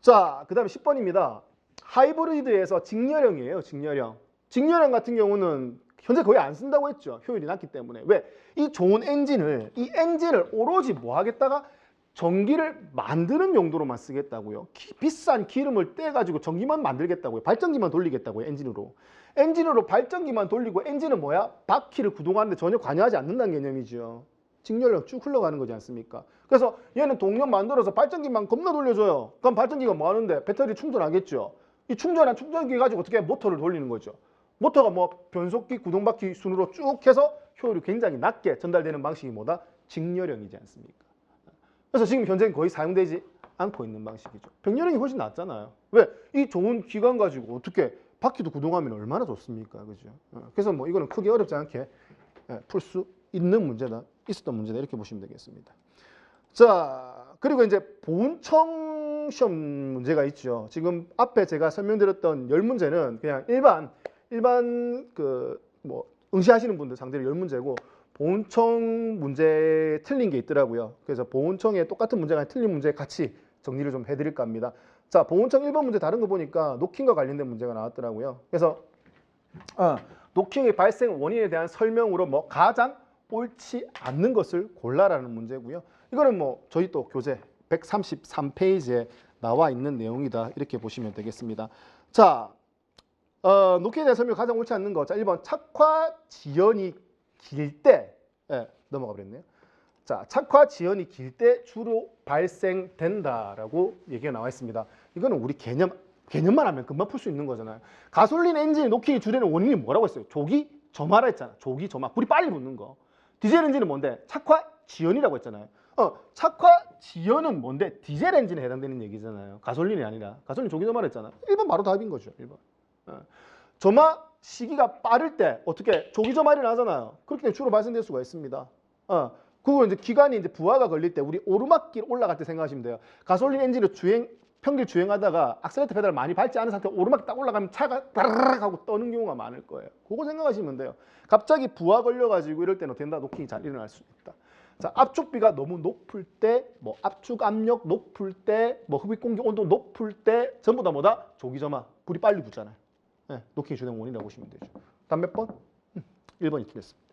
자, 그 다음에 10번입니다. 하이브리드에서 직렬형이에요. 직렬형. 직렬형 같은 경우는 현재 거의 안 쓴다고 했죠. 효율이 낮기 때문에. 왜? 이 좋은 엔진을, 이 엔진을 오로지 뭐 하겠다가 전기를 만드는 용도로만 쓰겠다고요. 기- 비싼 기름을 떼가지고 전기만 만들겠다고요. 발전기만 돌리겠다고요. 엔진으로. 엔진으로 발전기만 돌리고 엔진은 뭐야? 바퀴를 구동하는데 전혀 관여하지 않는다는 개념이죠. 직렬형 쭉 흘러가는 거지 않습니까? 그래서 얘는 동력 만들어서 발전기만 겁나 돌려줘요. 그럼 발전기가 뭐 하는데 배터리 충전하겠죠. 이 충전한 충전기 가지고 어떻게 모터를 돌리는 거죠. 모터가 뭐 변속기, 구동바퀴 순으로 쭉 해서 효율이 굉장히 낮게 전달되는 방식이 뭐다? 직렬형이지 않습니까? 그래서 지금 현재는 거의 사용되지 않고 있는 방식이죠. 병렬형이 훨씬 낫잖아요. 왜? 이 좋은 기관 가지고 어떻게 바퀴도 구동하면 얼마나 좋습니까? 그죠? 어, 그래서 뭐 이거는 크게 어렵지 않게 풀수 있는 문제다. 있었던 문제다. 이렇게 보시면 되겠습니다. 자, 그리고 이제 보훈청 시험 문제가 있죠. 지금 앞에 제가 설명드렸던 열 문제는 그냥 일반 일반 그 뭐 응시하시는 분들 상대로 열 문제고 보훈청 문제 틀린 게 있더라고요. 그래서 보훈청에 똑같은 문제가 틀린 문제 같이 정리를 좀 해드릴까 합니다. 자, 보훈청 1번 문제 다른 거 보니까 노킹과 관련된 문제가 나왔더라고요. 그래서 어, 노킹의 발생 원인에 대한 설명으로 뭐 가장 옳지 않는 것을 골라라는 문제고요. 이거는 뭐 저희 또 교재 133페이지에 나와 있는 내용이다 이렇게 보시면 되겠습니다. 자, 어, 노킹에 대한 설명 가장 옳지 않는 거. 자, 1번 착화 지연이 길 때, 예, 넘어가 버렸네요. 자, 착화 지연이 길 때 주로 발생된다라고 얘기가 나와 있습니다. 이거는 우리 개념 개념만 하면 금방 풀 수 있는 거잖아요. 가솔린 엔진이 노킹이 주되는 원인이 뭐라고 했어요? 조기 점화라 했잖아. 조기 점화. 불이 빨리 붙는 거. 디젤 엔진은 뭔데? 착화 지연이라고 했잖아요. 어, 착화 지연은 뭔데? 디젤 엔진에 해당되는 얘기잖아요. 가솔린이 아니라. 가솔린 조기 점화라 했잖아. 1번 바로 답인 거죠. 1번. 어. 점화 시기가 빠를 때 어떻게 조기 점화를 하잖아요. 그렇기 때문에 주로 발생될 수가 있습니다. 어. 그리고 이제 기간이 이제 부하가 걸릴 때 우리 오르막길 올라갈 때 생각하시면 돼요. 가솔린 엔진을 주행 평길 주행하다가 악셀레터 페달을 많이 밟지 않은 상태로 오르막 딱 올라가면 차가 따르르 하고 떠는 경우가 많을 거예요. 그거 생각하시면 돼요. 갑자기 부하 걸려가지고 이럴 때는 된다 노킹이 잘 일어날 수 있다. 자 압축비가 너무 높을 때, 뭐 압축 압력 높을 때, 뭐 흡입 공기 온도 높을 때 전부 다 뭐다 조기 점화 불이 빨리 붙잖아요. 네, 노킹 주행 원인이라고 보시면 되죠. 다음 몇 번? 음, 1번이 틀렸습니다.